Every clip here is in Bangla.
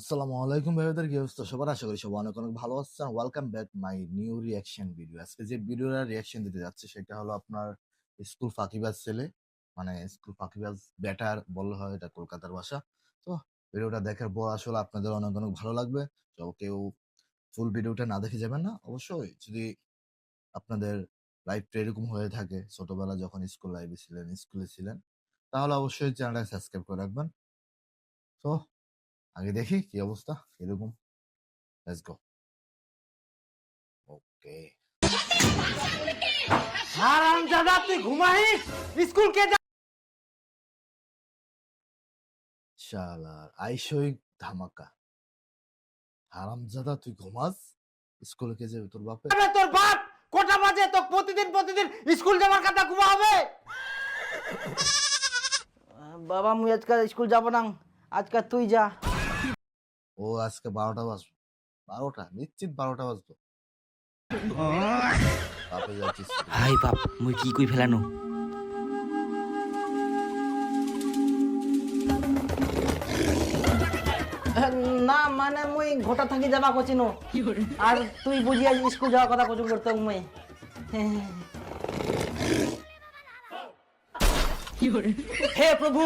আসসালামু আলাইকুম ভাইদের কি অবস্থা? সবার আশা করি সবাই অনেক অনেক ভালো আছেন। Welcome back my new reaction video আজকে যে ভিডিওটা রিয়াকশন দিতে যাচ্ছে সেটা হলো আপনার স্কুল ফাঁকিবাজ ছেলে মানে স্কুল ফাঁকিবাজ ব্যাটার বললে হয়, এটা কলকাতার ভাষা। তো ভিডিওটা দেখার পর আসলে আপনাদের অনেক অনেক ভালো লাগবে। তো কেউ ফুল ভিডিওটা না দেখে যাবেন না। অবশ্যই যদি আপনাদের লাইফটা এরকম হয়ে থাকে, ছোটবেলা যখন স্কুল লাইফে ছিলেন স্কুলে ছিলেন, তাহলে অবশ্যই চ্যানেলটা সাবস্ক্রাইব করে রাখবেন। তো আগে দেখি কি অবস্থা এরকম লেটস গো ওকে হারাম জাদা তুই ঘুমাইস? স্কুল কে যা শালার আইসই ধামাকা। হারামজাদা তুই ঘুমাস? স্কুলে কে যাবে তোর বাপে? যাবে তোর বাপ! কটা বাজে? তো প্রতিদিন প্রতিদিন স্কুল যাওয়ার কথা ঘুমা হবে! বাবা মুই আজকাল স্কুল যাব না। আজকাল তুই যা। ও আজকে বারোটা বাজবে। বারোটা? নিশ্চিত বারোটা বাজবে। বাপে হাই বাপ মুই কি কই ফেলানো? না মানে মুই ঘটা থাকি যাবা কচিন। আর তুই বুঝি আজ স্কুল যাওয়ার কথা কচুম করতে মুই হে প্রভু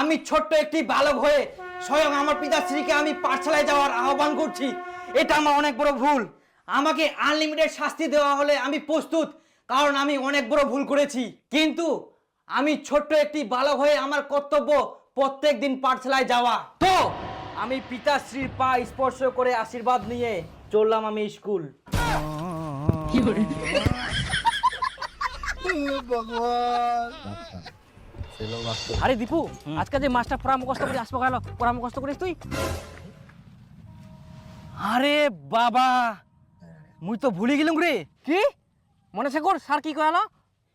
আমি ছোট্ট একটি বালক হয়ে স্বয়ং আমার পিতাশ্রীকে আমি পাঠশালায় যাওয়ার আহ্বান করছি। এটা আমার অনেক বড় ভুল। আমাকে আনলিমিটেড শাস্তি দেওয়া হলে আমি প্রস্তুত কারণ আমি অনেক বড় ভুল করেছি। কিন্তু আমি ছোট্ট একটি বালক হয়ে আমার কর্তব্য প্রত্যেক দিন পাঠশালায় যাওয়া। তো আমি পিতাশ্রীর পা স্পর্শ করে আশীর্বাদ নিয়ে চললাম আমি স্কুল। ছিল বাস্তব আরে দীপু আজকে যে মাস্টার পড়া মুখস্থ করে আসব গেল পড়া মুখস্থ করিস তুই? আরে বাবা মুই তো ভুলে গেলাম রে। কি? মনে কর স্যার কি কয়ালো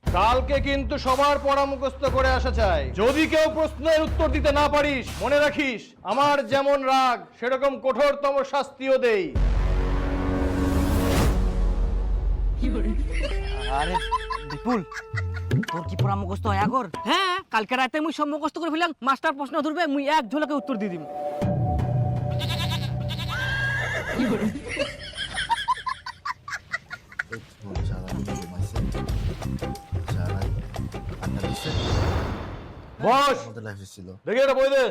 কালকে কিন্তু সবার পরামুখস্থ করে আসা চাই। যদি কেউ প্রশ্নের উত্তর দিতে না পারিস মনে রাখিস আমার যেমন রাগ সেরকম কঠোরতম শাস্তিও দেই। আরে বিপুল তোর কি পড়া মুখস্থ হয় আগর? হ্যাঁ কালকে রাতে মুই সব মুখস্থ করে ফেলাম মাস্টার প্রশ্ন ধরবে মুই এক ঝলকে উত্তর দিয়ে দিম। বস! ছিল। দেখি এটা বই দে।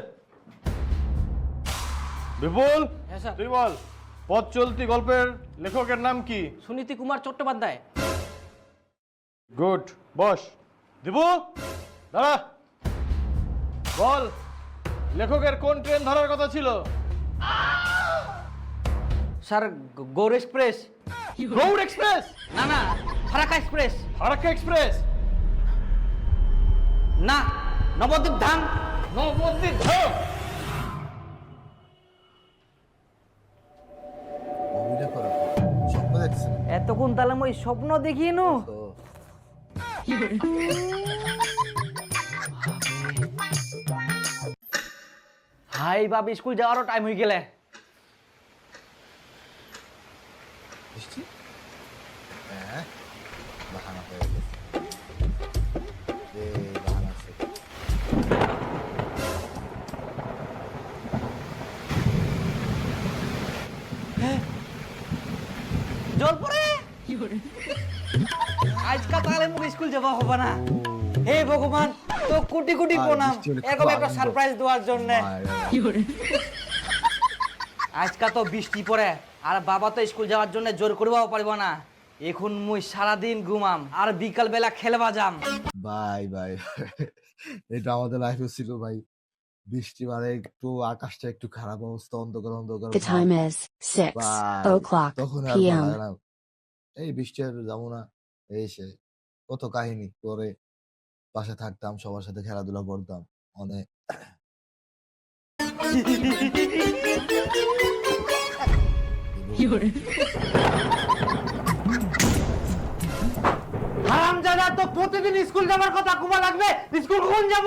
বিপুল হ্যাঁ তুই বল পথ চলতি গল্পের লেখকের নাম কি? সুনীতি কুমার চট্টোপাধ্যায়। Good boss. দিবু দাঁড়া। বল লেখকের কোন ট্রেন ধরার কথা ছিল? Sir Gour express. Gour express? না না ফারাক্কা এক্সপ্রেস। ফারাক্কা এক্সপ্রেস? না নবদ্বীপ ধাম। নবদ্বীপ ধাম? এতক্ষণ তাহলে মই স্বপ্ন দেখিয়ে নো। হাই বাপ স্কুল যাওয়ারও টাইম হয়ে গেলে। হ্যাঁ স্কুল যাওয়া হবে না। হে ভগবান তো কোটি কোটি প্রণাম। এরকম একটা সারপ্রাইজ দেওয়ার জন্য। আজকা তো বৃষ্টি পড়ে আর বাবা তো স্কুল যাওয়ার জন্য জোর করবাও পারব না। এখন মুই সারাদিন ঘুমাম আর বিকাল বেলা খেলবা যাম বাই বাই। এটা আমাদের লাইফে ছিল ভাই। বৃষ্টি মানে একটু আকাশটা একটু খারাপ অবস্থা অন্ধকার অন্ধকার The time is 6 Bye. o'clock তখন p.m. এই বৃষ্টি আর যাব না। এই সে। কত কাহিনী করে পাশে থাকতাম সবার সাথে খেলাধুলা করতাম অনেক হারাম জাদা তো প্রতিদিন স্কুল যাবার কথা কুমা লাগবে? স্কুল কখন যাব?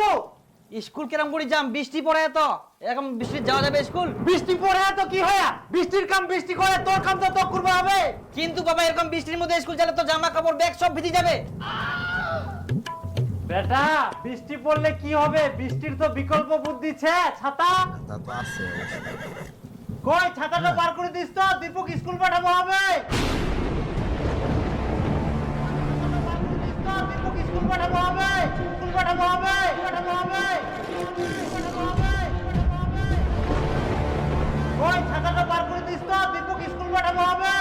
স্কুল কেরম করে যাম? বৃষ্টি পড়ে তো। এরকম বৃষ্টি যাওয়া যাবে স্কুল? বৃষ্টি পড়ে তো কি হয় বৃষ্টির কাম বৃষ্টি করে তোর কাম তো তোর করবে হবে। কিন্তু বাবা এরকম বৃষ্টির মধ্যে স্কুল গেলে তো জামা কাপড় ব্যাগ সব ভিজে যাবে। বেটা বৃষ্টি পড়লে কি হবে? বৃষ্টির তো বিকল্প বুদ্ধি ছে ছাতা। তা তো আছে। কই ছাতাটা পার করে দিস তো দীপক স্কুল পাঠাবো হবে। দীপক স্কুল পাঠাবো হবে স্কুল পাঠাবো হবে পাঠাবো হবে। বার করে দিস তো দীপক স্কুল পাঠাবো হবে।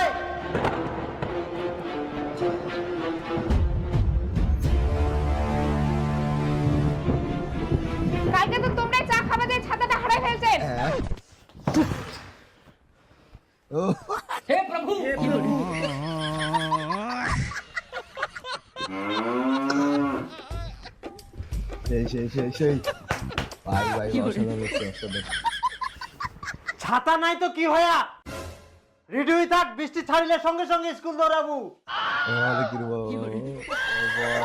সেই। ভাই ভাই অসাধারণ হচ্ছে অসাধারণ। ছাতা নাই তো কি হয়া রেডি থাক বৃষ্টি ছাড়িলে সঙ্গে সঙ্গে স্কুল দৌড়াবো। আরে কি রে বাবা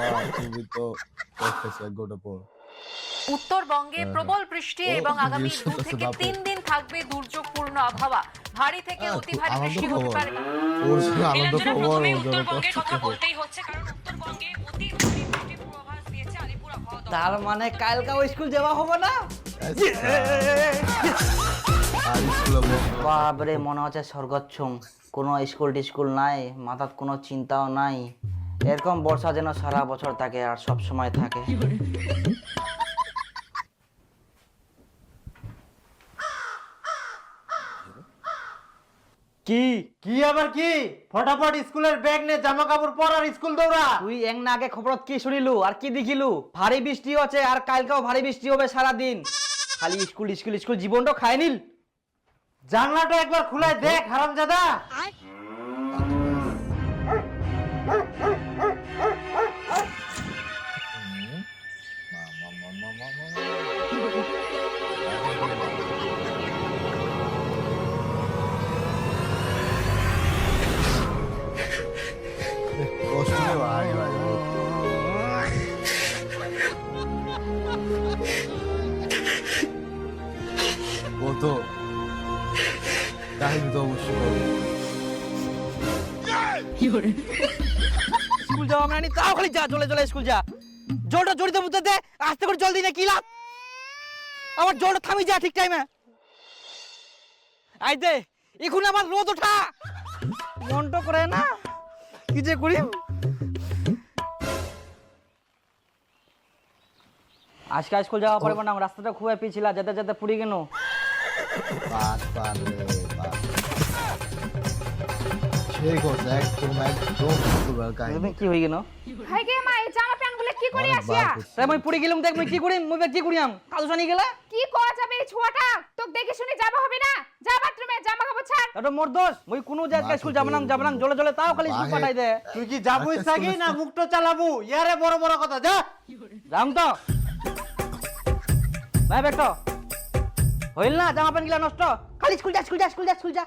বাবা, তুমি তো এক গোটা পর। উত্তরবঙ্গে প্রবল বৃষ্টি এবং আগামী দু থেকে তিন দিন থাকবে দুর্যোগপূর্ণ আবহাওয়া। ভারী থেকে অতি খুব ভারী বৃষ্টি হতে পারে। উত্তরবঙ্গের কথা বলতেই হচ্ছে কারণ উত্তরবঙ্গে অতি তার মানে কালকে স্কুল যাওয়া হবে না? আর বাবরে মনে হচ্ছে স্বর্গচ্ছম কোনো স্কুল টিস্কুল নাই মাথার কোনো চিন্তাও নাই। এরকম বর্ষা যেন সারা বছর থাকে আর সব সময় থাকে। কি? কি আবার কি? ফটাফট স্কুলের ব্যাগ নে জামা কাপড় পর আর স্কুল দৌড়া। তুই এক না আগে খবরত কি শুনিলু আর কি দেখিলু? ভারী বৃষ্টি হচ্ছে আর কালকেও ভারী বৃষ্টি হবে সারা দিন খালি স্কুল স্কুল স্কুল জীবনটা খায় নিল। জানলাটা একবার খুলে দেখ হারামজাদা। স্কুল যাওয়া মানে নি, তাও খালি যা চলে চলে স্কুল যা। জলটা জড়িতে বুঝতে দে আস্তে করে জল দিই না কি লাভ? আমার জলটা থামি যা ঠিক টাইমে আই দে এখন আমার রোদ ওঠা। মনটা করে না কি যে করি? আজকে স্কুল যাওয়া পারব না রাস্তাটা খুবই পিছিল যেতে যেতে পুরি গেল। পার পার রে সেই কথা একদম একদম স্কুলের কি গেল? হাই গে মা এই জামা প্যান্টগুলো কি করে আসিয়া? তাই মই পুরি গেলাম দেখ মই কি করিম মই কি করিয়াম কাজু জানি গেলে? কি করা যাবে এই ছোয়াটা? তোকে দেখে শুনে যাবা হবে না? যা বাথরুমে জামা কাপড় ছাড়। এটা মোর দোষ মই কোনো জায়গায় স্কুল যাব না যাব না জলে জলে তাও খালি স্কুল। পাঠাই দে। তুই কি আচ্ছা, না মুখটা চালাবো? ইয়ারে বড় বড় কথা যা। যাম তো। বেটো হইল না জামা প্যান্ট গিলা নষ্ট। খালি স্কুল যা স্কুল যা স্কুল যা স্কুল যা।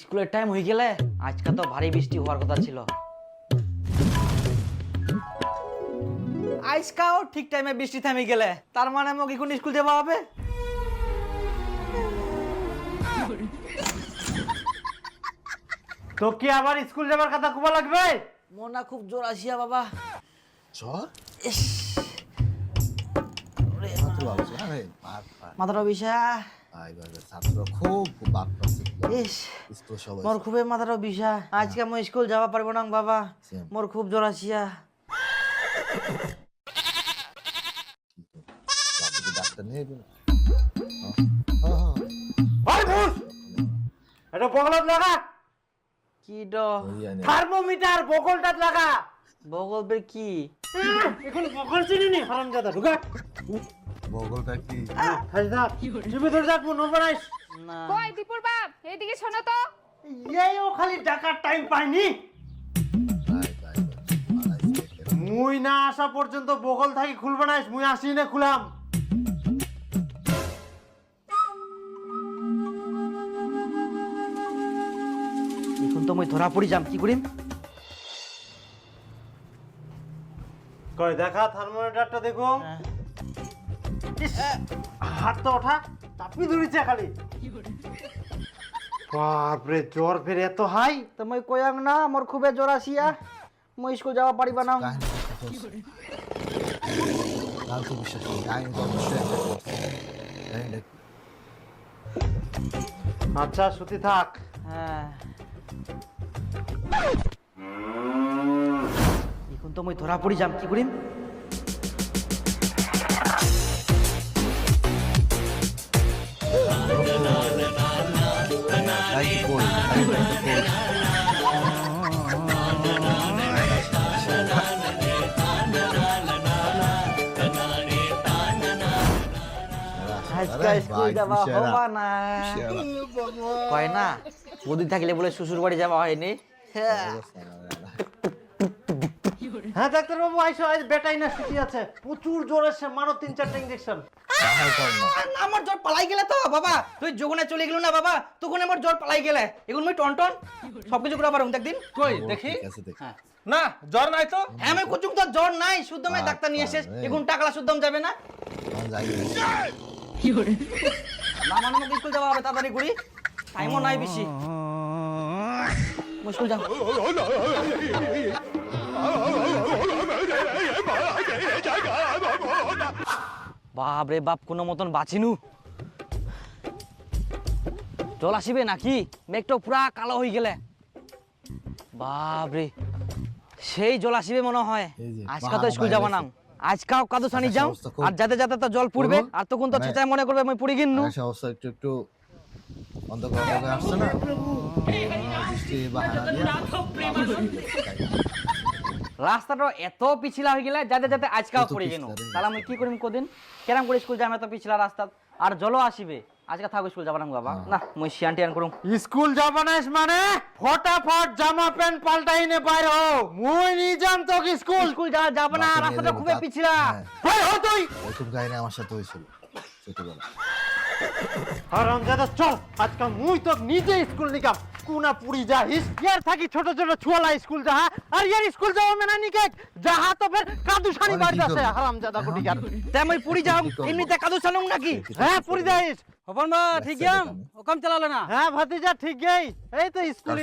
স্কুলের টাইম হয়ে গেলে আজকে তো ভারী বৃষ্টি হওয়ার কথা ছিল। আজকাও ঠিক টাইমে বৃষ্টি থামে গেলে। তার মানে মোক এখন স্কুল যাওয়া হবে? তো কি আবার স্কুল যাবার কথা খুব লাগবে? মনা খুব জোর আসিয়া বাবা। জ্বর পার মাথাটা বিষা খুব বাপ মোর খুবই মাথাটা বিষা আজকে মই স্কুল যাওয়া পারব না বাবা. মোর খুব জোর আসিয়া। ডাক্তার যাবে হ্যাঁ হ্যাঁ ভুস এটা লাগা কি ড। থার্মোমিটার বগলটাত লাগা। বগল বের কি? এখন বগল চিনি নি? হারামজাদা ঢুকা। বগলটা কি? হাজদা তুমি ধরে যাক মন বানাইস না কই দীপুর বাপ এইদিকে শোনো তো। এইও খালি ডাকার টাইম পাইনি। মুই না আসা পর্যন্ত বগল থাকি খুলবে নাইস মুই আসি না খুলাম। মই ধরা পড়ি যাম কি করিম? কই দেখা থার্মোমিটারটা দেখো। ইস, হাত তো ওঠা চাপি ধরেছে খালি। বাপরে জ্বর ফের এত হাই? তো মই কয়াং না মোর খুবে জ্বর আসিয়া মই স্কুল যাওয়া পারিবা না বিশ্বাস করি। আচ্ছা সুতি থাক। হ্যাঁ। এখন তো মই ধরা পড়ি যাম কি করিম? হবা না। খুশিয়ারা। হয় না বদি থাকলে বলে শ্বশুর বাড়ি যাওয়া হয়নি। হ্যাঁ। হ্যাঁ ডাক্তার বাবু আইসো আজ বেটাই না ছুটি আছে। প্রচুর জ্বর এসে মারো তিন চারটা ইঞ্জেকশন আমার জ্বর পালাই গেলে তো বাবা। তুই যখন চলে গেল না বাবা। তখন আমার জ্বর পালাই গেলে। এখন মুই টন টন। সবকিছু করে পারুম একদিন। কই দেখি? ঠিক না জ্বর নাই তো? হ্যাঁ আমি কুচুক তো জ্বর নাই। শুদ্ধ আমি ডাক্তার নিয়ে এসে। এখন টাকলা শুদ্ধম যাবে না। আমার যাই গে। না আমাকে স্কুল যাওয়া হবে তাড়াতাড়ি করি। টাইমও নাই বেশি। মুশকিল যাও। বাপ রে বাপ কোনো মতন বাঁচিনু। জল আসিবে নাকি? মেঘটা পুরা কালো হয়ে গেলে। বাপ রে সেই জল আসিবে মনে হয়। আজকা তো স্কুল যাব না। আজকাও কাদু সানি যাও। আর যাতে যাতে তো জল পড়বে আর তখন তো মানে- ছেঁচায় মনে করবে আমি পুড়ি গিন্নু। অবস্থা একটু একটু অন্ধকার অন্ধকার আসছে না? বৃষ্টি বাহানা দিয়ে। রাস্তাটা এত পিছিলা হয়ে গেলে যাতে যাতে আজকাও পড়ে গেল তাহলে আমি কি করিম কদিন? কেরাম করে স্কুল যাম এত পিছলা রাস্তা। আর জলও আসিবে। আজকে থাকো স্কুল যাবা না বাবা। হ্যাঁ। না মুই শিয়ান টিয়ান করুম। স্কুল যাবা না মানে? ফটাফট জামা প্যান্ট পাল্টাই নে বাইর হও। মুই নি যাম তো স্কুল। স্কুল যা যাবা না রাস্তাটা খুবই পিছলা। হ্যাঁ, বাইর হ তুই এরকম না আমার সাথে হইছিল ছোটবেলা আরাম দাদা চল। আজকে মুই তো নিজে স্কুল নিকাম। কুনা পুরি যাহিস ইয়ার থাকি ছোট ছোট ছুয়ালা স্কুল যাহা আর ইয়ার স্কুল যাওয়া মেনা নিকে যাহা তো ফের কাদু সানি বাড়ি আছে। করব? হারাম দাদা কোটি গার আমি পুরি যাও? এমনিতে কাদু সানুম নাকি? হ্যাঁ পুরি যাইস হবন বা ঠিক গেম ওকম চালালে না। হ্যাঁ ভাতিজা ঠিক গেই। এই তো স্কুলে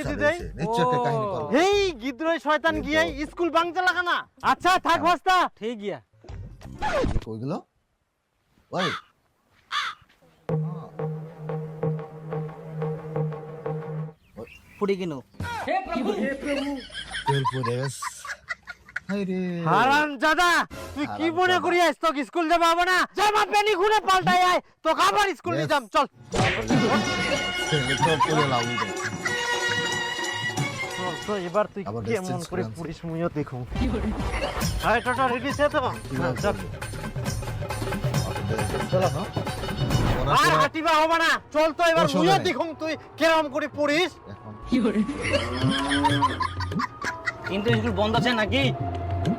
কাহিনী করব এই গিদ্রয় শয়তান গিয়ে স্কুল বাংচা লাগা না আচ্ছা থাক ভাস্তা। ঠিক গিয়া। কই গেল? ওই পুরি কিনো তেল পড়ে গেছে। হাই হারাম দাদা তুই কি মনে করি আইস তো স্কুল যাবা না? জামা ঘুরে পাল্টাই আয়। তো আবার স্কুল নিয়ে যাম চল। তো এবার তুই কেমন করে পুলিশ মুইও দেখুন হাই টাটা রেডি সে তো চল। চলো হ্যাঁ আর তো হাঁটিবা হবে না। চল তো এবার মুইও দেখুন তুই কেরম করে পড়িস। এখন কিন্তু স্কুল বন্ধ আছে নাকি?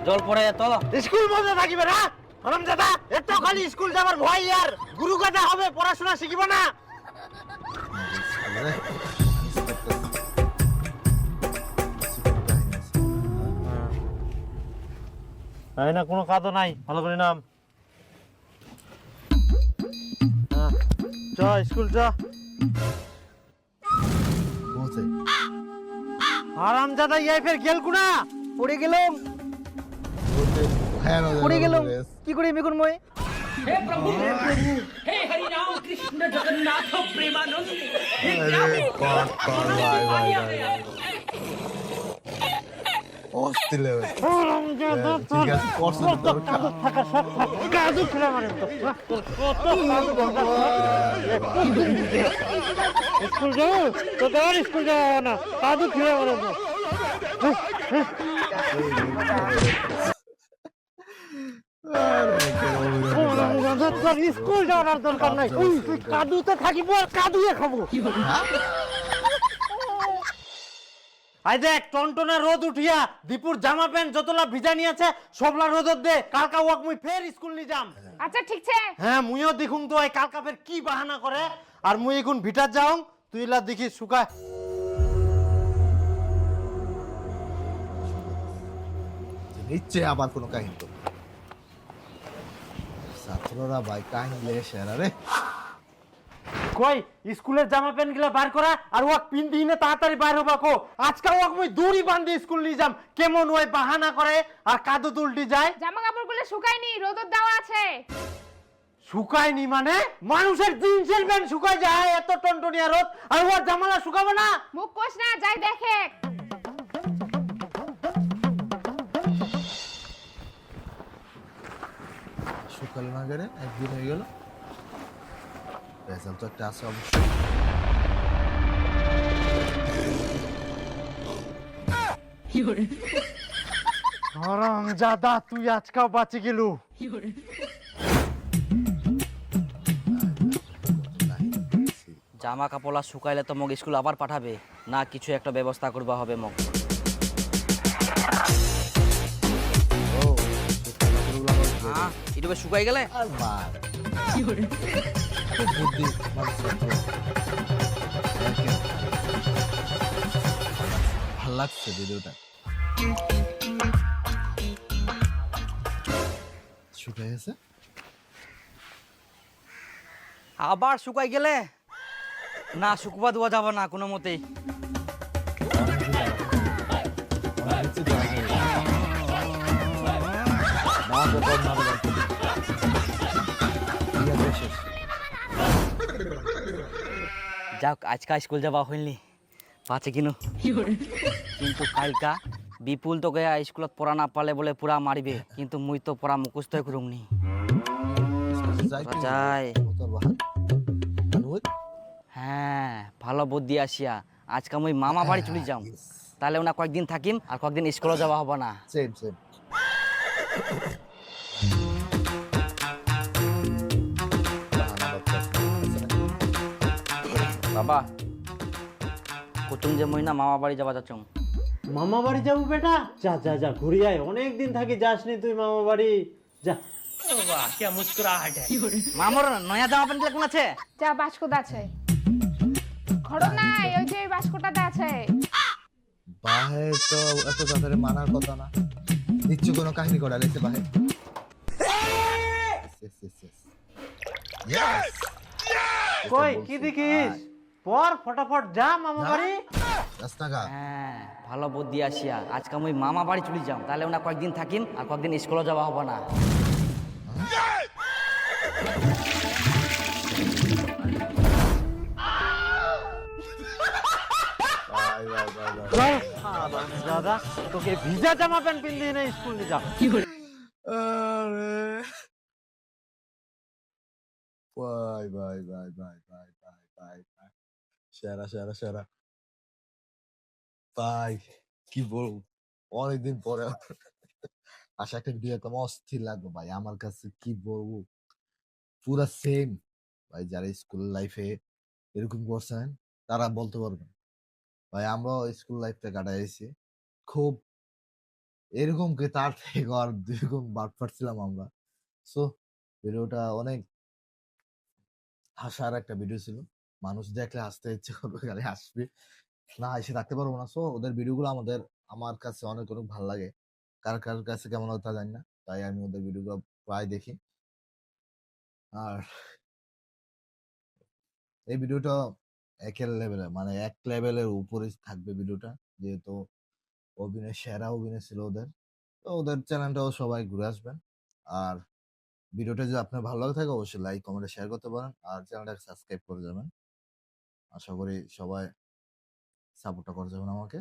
জল পড়ে তো স্কুল বন্ধ থাকিবে না? হারাম দাদা এত খালি স্কুল যাবার ভয় আর। গুরু কথা হবে পড়াশোনা শিখিব না। তাই না কোনো কাদও নাই ভালো করে নাম। চ স্কুল চ। পৌঁছে আরাম দাদা ইয়াই ফের গেল কুনা পড়ে গেলাম। হ্যাঁ পড়ে গেলাম। কি করি এখন মই হে কট কট ভাই ভাই ভাই। অস্থির লেভেল ঠিক আছে সব কাজু খেলা স্কুল তো স্কুল না কাজু খেলা যাওয়ার দরকার নাই কাদুতে থাকিব আর কাদুয়ে খাব আই দেখ টনটনা রোদ উঠিয়া দীপুর জামা প্যান্ট যতলা ভিজা নিয়ে আছে সবলা রোদত দে কালকা ওয়াক মুই ফের স্কুল নি যাম। আচ্ছা ঠিক আছে হ্যাঁ মুইও দেখুন তো এই কালকা ফের কি বাহানা করে। আর মুই এখন ভিটার যাও তুই লা দেখি শুকা নিচ্ছে আবার কোনো কাহিনী তো ছাত্ররা ভাই কাহিনী লেগে সেরা রে কই? স্কুলের জামা প্যান্টগুলা বার করা আর ওয়াক পিন দিনে তাড়াতাড়ি বার হবা কো। আজকাল ওয়াক মই দড়ি বান্ধি স্কুল নিয়ে যাম। কেমন ওই বাহানা করে আর কাদো যায়? জামা কাপড়গুলো শুকায়নি রোদর দেওয়া আছে। শুকায়নি মানে? মানুষের জিন্সের প্যান্ট শুকায় যায় এত টনটনিয়া রোদ আর ওর জামালা শুকাবে না। মুখ কোষ না যাই দেখে। সকাল না গেলে একদিন হয়ে গেল। তো একটা আছে অবশ্যই। জাদা তুই আজকাও বাঁচি গেলু। জামা কাপড় আর শুকাইলে তো মোক স্কুল আবার পাঠাবে। না কিছু একটা ব্যবস্থা করবা হবে ধুয়ে হ্যাঁ শুকাই গেলে? খুব বুদ্ধি। ভালো লাগছে ভিডিওটা। শুকাই আছে আবার শুকাই গেলে? না শুকবা দেওয়া যাবে না কোনো মতেই। যাক আজকা স্কুল যাবা হইলি পাচ্ছে কিনু কিন্তু কালকা বিপুল তো তোকে স্কুলত পড়া না পালে বলে পুরা মারিবে কিন্তু মুই তো পড়া মুখস্থ করুম নি যাই তুই। যাই বোতল বাহার। আর ওই? হ্যাঁ ভালো বুদ্ধি আসিয়া আজকে মুই মামা বাড়ি চলে যাম তাহলে ওনা কয়েকদিন থাকিম আর কয়েকদিন স্কুলে যাওয়া হবে না Same, same. বাবা। কুতুম যে মুই না মামা বাড়ি যাবা যাচ্ছুম মামা বাড়ি যাব বেটা? যা যা যা ঘুরে আয়। অনেক দিন থাকি যাসনি তুই মামা বাড়ি। যা। মামর নয়া জামা প্যান্ট কোন আছে? যা বাস্কটা আছে। ঘর নাই ওই যে বাস্কটাতে আছে। বাহে তো এত তাড়াতাড়ি মানার কথা না। নিশ্চয় কোনো কাহিনী করা লেগেছে বাহে! কই কি দেখিস? পর ফটাফট যা মামা বাড়ি। রাস্তাঘাট? হ্যাঁ ভালো বুদ্ধি আসিয়া। আজকে আমি মামা বাড়ি চলে যাম। তাহলে ওনা কয়েকদিন থাকিম আর কয়েকদিন স্কুলে যাওয়া হবে না। দাদা ভিজা জামা প্যান্ট পিন্দিয়ে না স্কুল নিয়ে কি করে ভাই ভাই ভাই ভাই ভাই ভাই ভাই। সেরা সেরা সেরা। ভাই, কি বলব? অনেকদিন পরে আশা একটা ভিডিও একদম অস্থির লাগবে ভাই। আমার কাছে কি বলব? পুরা সেম ভাই, যারা স্কুল লাইফে এরকম করছেন তারা বলতে পারবেন ভাই, আমরাও স্কুল লাইফটা কাটাইছি। খুব এরকম কি, তার থেকে আর দুই গুণ বাদ পাচ্ছিলাম আমরা। সো ভিডিওটা অনেক হাসার একটা ভিডিও ছিল। মানুষ দেখলে আসতে ইচ্ছে করবে, খালি আসবে না, এসে থাকতে পারব না। সো ওদের ভিডিওগুলো আমাদের, আমার কাছে অনেক অনেক ভালো লাগে। কার কার কাছে কেমন হয় তা জানি না। তাই আমি ওদের ভিডিওগুলো প্রায় দেখি। আর এই ভিডিওটা একের লেভেলে মানে এক লেভেলের উপরে থাকবে ভিডিওটা যেহেতু অভিনয়, সেরা অভিনয় ছিল ওদের। তো ওদের চ্যানেলটাও সবাই ঘুরে আসবেন। আর ভিডিওটা যদি আপনার ভালো লাগে থাকে, অবশ্যই লাইক কমেন্টে শেয়ার করতে পারেন। আর চ্যানেলটাকে সাবস্ক্রাইব করে যাবেন। আশা করি সবাই সাপোর্টটা করে যাবেন আমাকে।